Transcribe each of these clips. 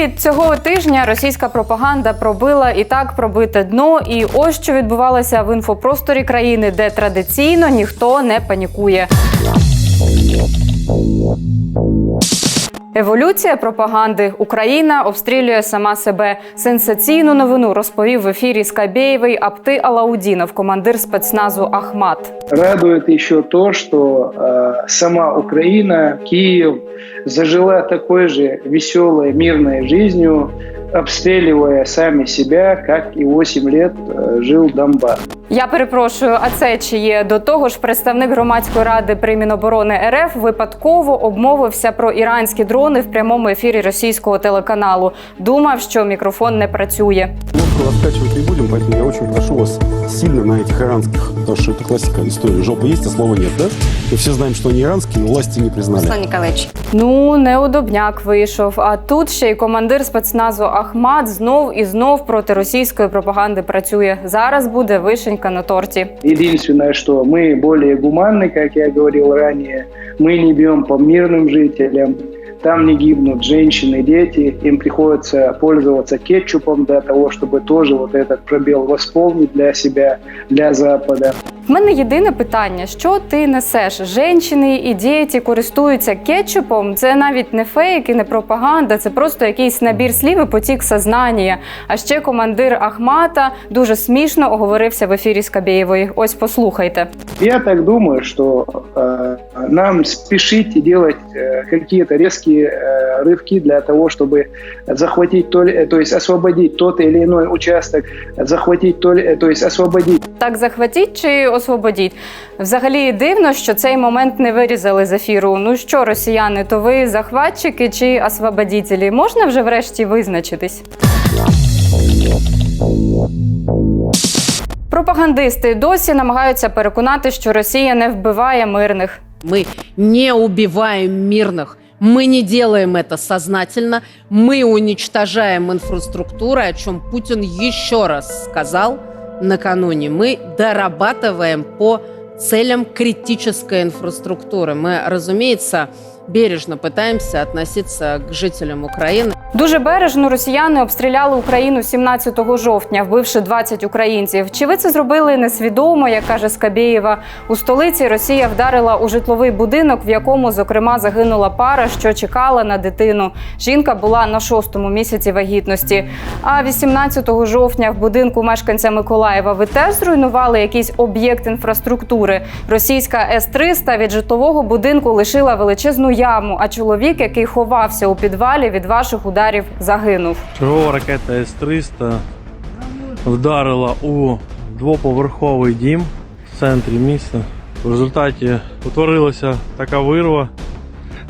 Привіт! Цього тижня російська пропаганда пробила і так пробите дно. І ось що відбувалося в інфопросторі країни, де традиційно ніхто не панікує. Еволюція пропаганди Україна обстрілює сама себе. Сенсаційну новину розповів в ефірі Скабєєвий Апти Алаудінов, командир спецназу Ахмат. Радует еще то, что э, сама Украина, Киев зажила такой же веселой, мирной жизнью, обстреливая сами себя, как и 8 лет э, жил Донбасс. Я перепрошую, а це чи є до того ж представник громадської ради при Міноборони РФ випадково обмовився про іранські дрони в прямому ефірі російського телеканалу. Думав, що мікрофон не працює Лодку раскачивать не будем, поэтому я очень прошу вас сильно на этих иранских, потому что это классика истории. Жопа есть, а слова нет, да? Мы все знаем, что они иранские, но власти не признали. Руслан Николаевич, Ну, неудобняк вийшов. А тут ще й командир спецназу Ахмат знов і знов проти російської пропаганди працює. Зараз буде вишенька на торті. Единственное, что мы более гуманны, как я говорил ранее, мы не бьем по мирным жителям, там не гибнут женщины, дети, им приходится пользоваться кетчупом для того, чтобы тоже вот этот пробел восполнить для себя, для Запада. В мене єдине питання: що ти несеш? Женщини і діти користуються кетчупом. Це навіть не фейк і не пропаганда, це просто якийсь набір слів і потік сознання. А ще командир Ахмата дуже смішно оговорився в ефірі Скабєєвої. Ось послухайте. Я так думаю, что э, нам спешить и делать э, какие-то резкие э, рывки для того, чтобы захватить, то, ли- то есть освободить тот или иной участок, захватить, то, ли- то есть освободить Так захватіть чи освободіть? Взагалі дивно, що цей момент не вирізали з ефіру. Ну що, росіяни, то ви захватчики чи освободітелі? Можна вже врешті визначитись? Пропагандисти досі намагаються переконати, що Росія не вбиває мирних. мы не убиваем мирных. Мы не делаем это сознательно. Мы уничтожаем инфраструктуру, о чем Путин еще раз сказал накануне. Мы дорабатываем по целям критической инфраструктуры. Мы, разумеется, бережно пытаемся относиться к жителям Украины. Дуже бережно росіяни обстріляли Україну 17 жовтня, вбивши 20 українців. Чи ви це зробили несвідомо, як каже Скабєєва? У столиці Росія вдарила у житловий будинок, в якому, зокрема, загинула пара, що чекала на дитину. Жінка була на шостому місяці вагітності. А 18 жовтня в будинку мешканця Миколаєва ви теж зруйнували якийсь об'єкт інфраструктури. Російська С-300 від житлового будинку лишила величезну яму. А чоловік, який ховався у підвалі від ваших ударів, загинув. Чергова ракета С-300 вдарила у двоповерховий дім в центрі міста. В результаті утворилася така вирва.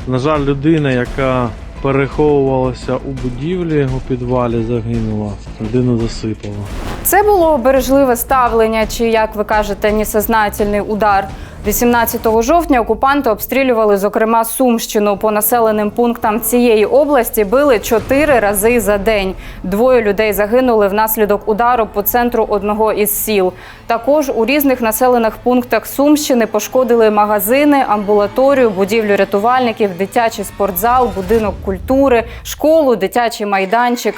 На жаль, людина, яка переховувалася у будівлі у підвалі, загинула. Людину засипало. Це було бережливе ставлення, чи як ви кажете, несознательний удар. 18 жовтня окупанти обстрілювали, зокрема, Сумщину по населеним пунктам цієї області били чотири рази за день. Двоє людей загинули внаслідок удару по центру одного із сіл. Також у різних населених пунктах Сумщини пошкодили магазини, амбулаторію, будівлю рятувальників, дитячий спортзал, будинок культури, школу, дитячий майданчик.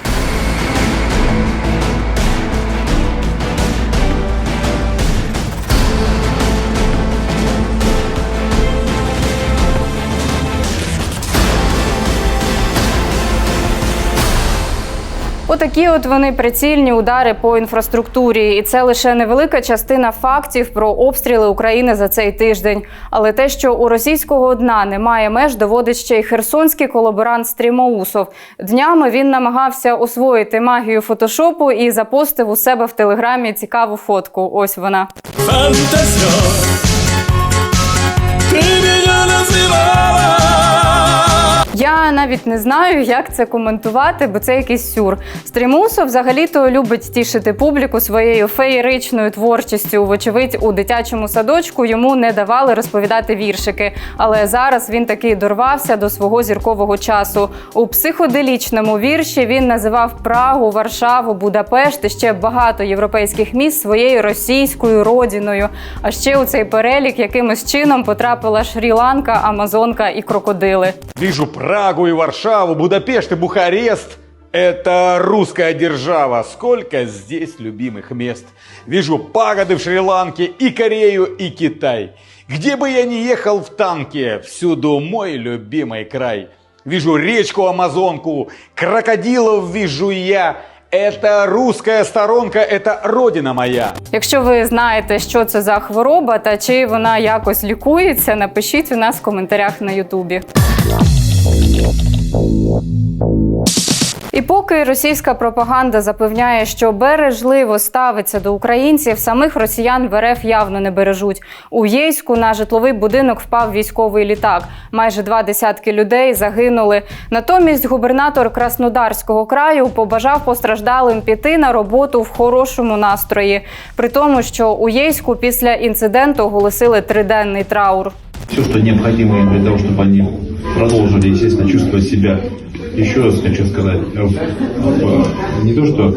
Отакі от вони прицільні удари по інфраструктурі, і це лише невелика частина фактів про обстріли України за цей тиждень. Але те, що у російського дна немає меж, доводить ще й херсонський колаборант Стрімоусов. Днями він намагався освоїти магію фотошопу і запостив у себе в телеграмі цікаву фотку. Ось вона. Фантазер Ты меня называла Я навіть не знаю, як це коментувати, бо це якийсь сюр. Стрімусов взагалі-то любить тішити публіку своєю феєричною творчістю. Вочевидь, у дитячому садочку йому не давали розповідати віршики. Але зараз він таки дорвався до свого зіркового часу. У психоделічному вірші він називав Прагу, Варшаву, Будапешт і ще багато європейських міст своєю російською родиною. А ще у цей перелік якимось чином потрапила Шрі-Ланка, Амазонка і крокодили. Вижу Прагу и Варшаву, Будапешт и Бухарест. Это русская держава. Сколько здесь любимых мест. Вижу пагоды в Шри-Ланке, и Корею, и Китай. Где бы я ни ехал в танке, всюду мой любимый край. Вижу речку Амазонку, крокодилов вижу я. Это русская сторонка, это родина моя. Якщо ви знаєте, що це за хвороба та чи вона якось лікується, напишіть у нас в коментарях на Ютубі. І поки російська пропаганда запевняє, що бережливо ставиться до українців, самих росіян в РФ явно не бережуть. У Єйську на житловий будинок впав військовий літак. Майже два десятки людей загинули. Натомість губернатор Краснодарського краю побажав постраждалим піти на роботу в хорошому настрої, при тому, що у Єйську після інциденту оголосили триденний траур. все, что необходимо им для того, чтобы они продолжили, естественно, чувствовать себя, еще раз хочу сказать, э, не то что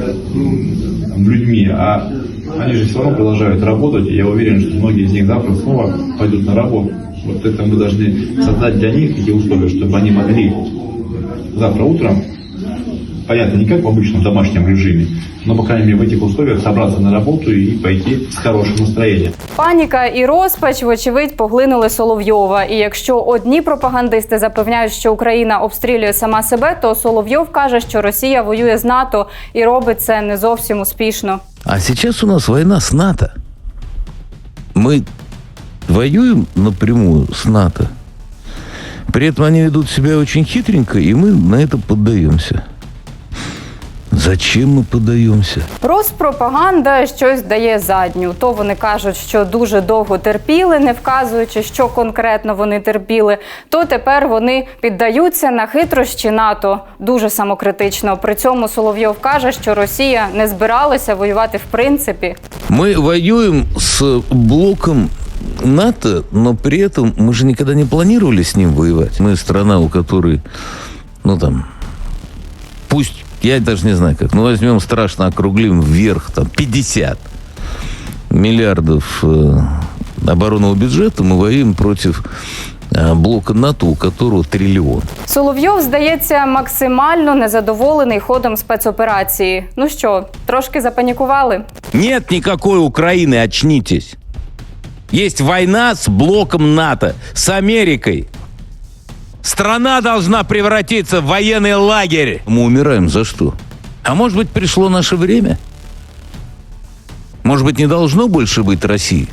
людьми, а они же все равно продолжают работать, и я уверен, что многие из них завтра снова пойдут на работу. Вот это мы должны создать для них такие условия, чтобы они могли завтра утром, понятно, не как в обычном домашнем режиме, но, по крайней мере, в этих условиях собраться на работу и пойти с хорошим настроением. Паніка і розпач, вочевидь, поглинули Соловйова. І якщо одні пропагандисти запевняють, що Україна обстрілює сама себе, то Соловйов каже, що Росія воює з НАТО і робить це не зовсім успішно. А сейчас у нас война с НАТО. Мы воюем напрямую с НАТО. При этом они ведут себя очень хитренько, и мы на это поддаемся. Зачем мы поддаемся? Розпропаганда щось дає задню. То вони кажуть, що дуже довго терпіли, не вказуючи, що конкретно вони терпіли. То тепер вони піддаються на хитрощі НАТО дуже самокритично. При цьому Соловйов каже, що Росія не збиралася воювати в принципі. Мы воюем с блоком НАТО, но при этом мы же никогда не планировали с ним воевать. Мы страна, у которой, ну там, пусть, я даже не знаю как, ну возьмем страшно округлим вверх, там, 50 миллиардов э, оборонного бюджета, мы воюем против э, блока НАТО, у которого триллион. Соловйов, здається, максимально незадоволений ходом спецоперації. Ну що, трошки запанікували? Нет никакой Украины, очнитесь. Есть война с блоком НАТО, с Америкой. Страна должна превратиться в военный лагерь. Мы умираем за что? А может быть, пришло наше время? Может быть, не должно больше быть России?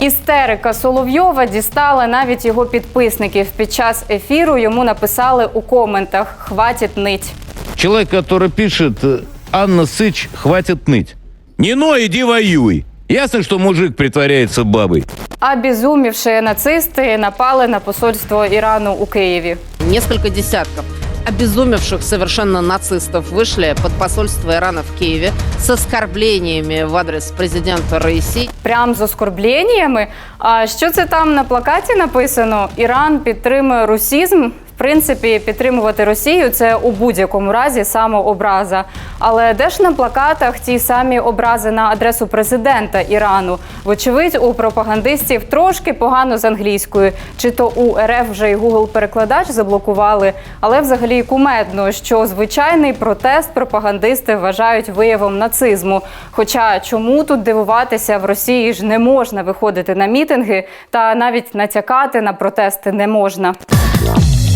Істерика Соловйова дістала навіть його підписників. Під час ефіру йому написали у коментах Хватить нить. Человек, который пишет э, «Анна Сыч, хватит ныть». Не ной, иди воюй. Ясно, что мужик притворяется бабой. А безумівши нацисти напали на посольство Ірану у Києві. Несколько десятков обезумевших совершенно нацистов вышли под посольство Ирана в Киеве с оскорблениями в адрес президента Раиси. Прям з оскорбленнями. А що це там на плакаті написано? Іран підтримує русізм. Принципі, підтримувати Росію це у будь-якому разі самообраза. Але де ж на плакатах ті самі образи на адресу президента Ірану? Вочевидь, у пропагандистів трошки погано з англійською. Чи то у РФ вже й Google перекладач заблокували, але взагалі кумедно, що звичайний протест пропагандисти вважають виявом нацизму. Хоча чому тут дивуватися в Росії ж не можна виходити на мітинги, та навіть натякати на протести не можна.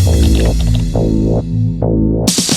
Thank you.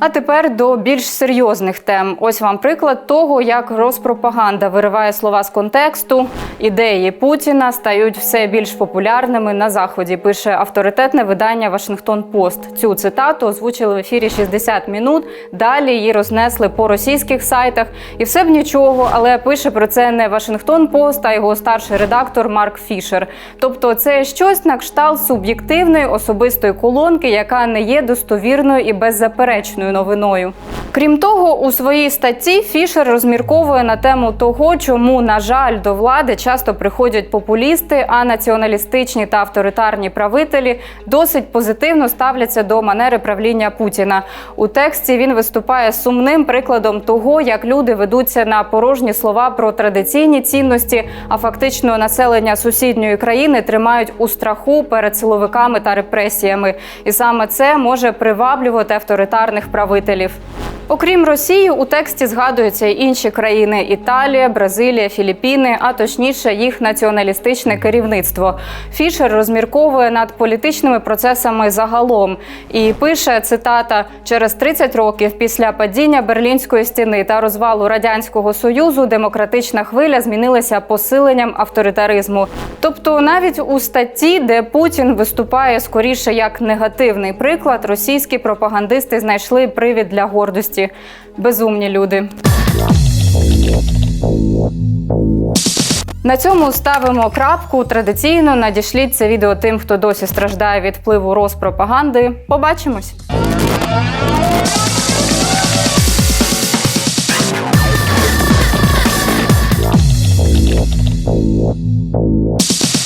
А тепер до більш серйозних тем. Ось вам приклад того, як розпропаганда вириває слова з контексту. Ідеї Путіна стають все більш популярними на заході. Пише авторитетне видання Вашингтон Пост. Цю цитату озвучили в ефірі 60 минут. Далі її рознесли по російських сайтах. І все б нічого, але пише про це не Вашингтон Пост, а його старший редактор Марк Фішер. Тобто, це щось на кшталт суб'єктивної особистої колонки, яка не є достовірною і беззаперечною новиною. Крім того, у своїй статті Фішер розмірковує на тему того, чому, на жаль, до влади часто приходять популісти, а націоналістичні та авторитарні правителі досить позитивно ставляться до манери правління Путіна. У тексті він виступає сумним прикладом того, як люди ведуться на порожні слова про традиційні цінності, а фактично населення сусідньої країни тримають у страху перед силовиками та репресіями. І саме це може приваблювати авторитарних правителів правителів. Окрім Росії, у тексті згадуються й інші країни: Італія, Бразилія, Філіппіни, а точніше їх націоналістичне керівництво. Фішер розмірковує над політичними процесами загалом і пише цитата: через 30 років після падіння Берлінської стіни та розвалу радянського союзу демократична хвиля змінилася посиленням авторитаризму. Тобто, навіть у статті, де Путін виступає скоріше як негативний приклад, російські пропагандисти знайшли привід для гордості. Безумні люди. На цьому ставимо крапку. Традиційно надішліть це відео тим, хто досі страждає від впливу розпропаганди. Побачимось!